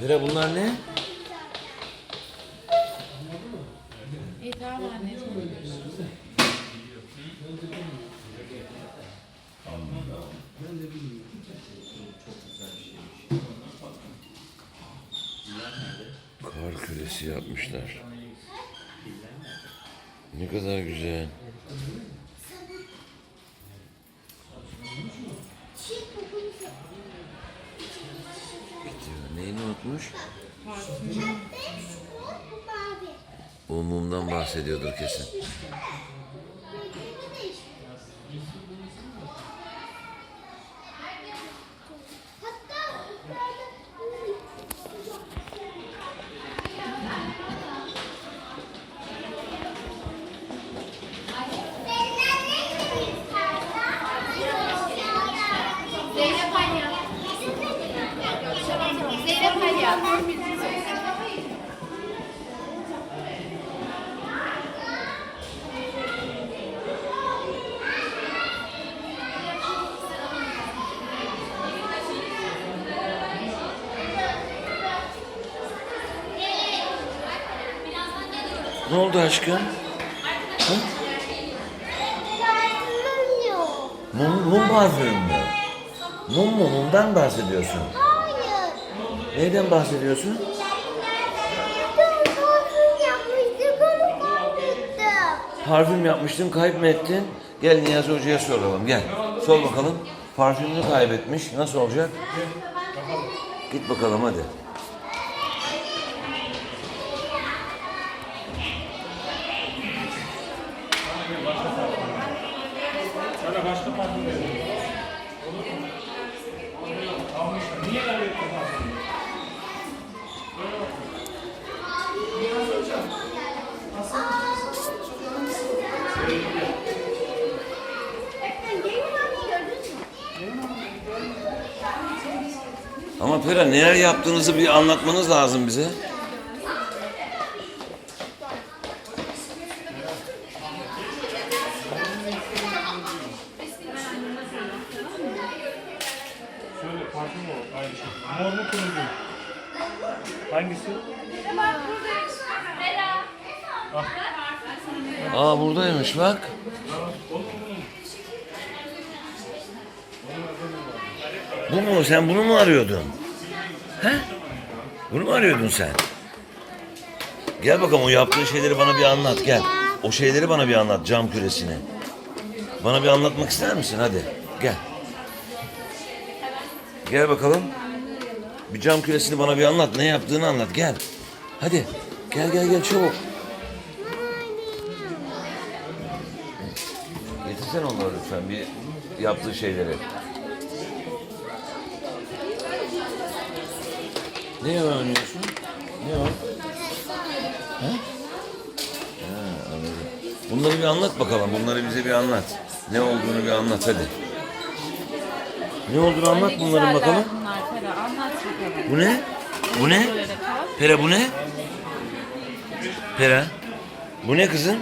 Pera bunlar ne? İyi tamam anneciğim. Kar küresi yapmışlar. Ne kadar güzel. Unutmuş? O mumdan bahsediyordur kesin. Ne oldu aşkım? Mum, mum parfüm mü? Mum mu? Mumdan bahsediyorsun. Neyden bahsediyorsun? Parfüm. Parfüm yapmıştın, kayıp mı ettin? Gel Niyazi Hoca'ya soralım, gel. Sor bakalım. Parfümünü kaybetmiş, nasıl olacak? Git bakalım hadi. Ama Pera neler yaptığınızı bir anlatmanız lazım bize. Şöyle parfüm o aynı şey. Mor mu? Hangisi? Aa buradaymış bak. Bu mu? Sen bunu mu arıyordun? He? Bunu mu arıyordun sen? Gel bakalım o yaptığın şeyleri bana bir anlat gel. O şeyleri bana bir anlat cam küresini. Bana bir anlatmak ister misin? Hadi gel. Gel bakalım. Bir cam küresini bana bir anlat. Ne yaptığını anlat. Gel. Hadi. Gel gel gel çabuk. Getirsene onları lütfen bir yaptığı şeyleri. Ne oynuyorsun? Ne o? Ha? Ha, anladım. Bunları bir anlat bakalım. Bunları bize bir anlat. Ne olduğunu bir anlat hadi. Ne olduğunu anlat bunların güzeller bakalım. Bunlar Pera anlat bakalım. Bu ne? Bu ne? Böyle kal. Pera bu ne? Pera. Bu ne kızım?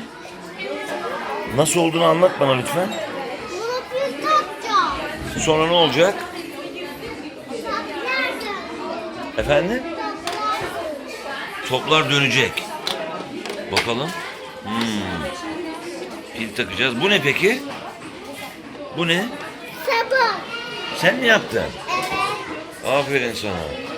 Nasıl olduğunu anlat bana lütfen. Bunu bir takacağım. Sonra ne olacak? Efendim? Toplar dönecek. Bakalım. Hmm. Pil takacağız. Bu ne peki? Bu ne? Sabun. Sen mi yaptın? Evet. Aferin sana.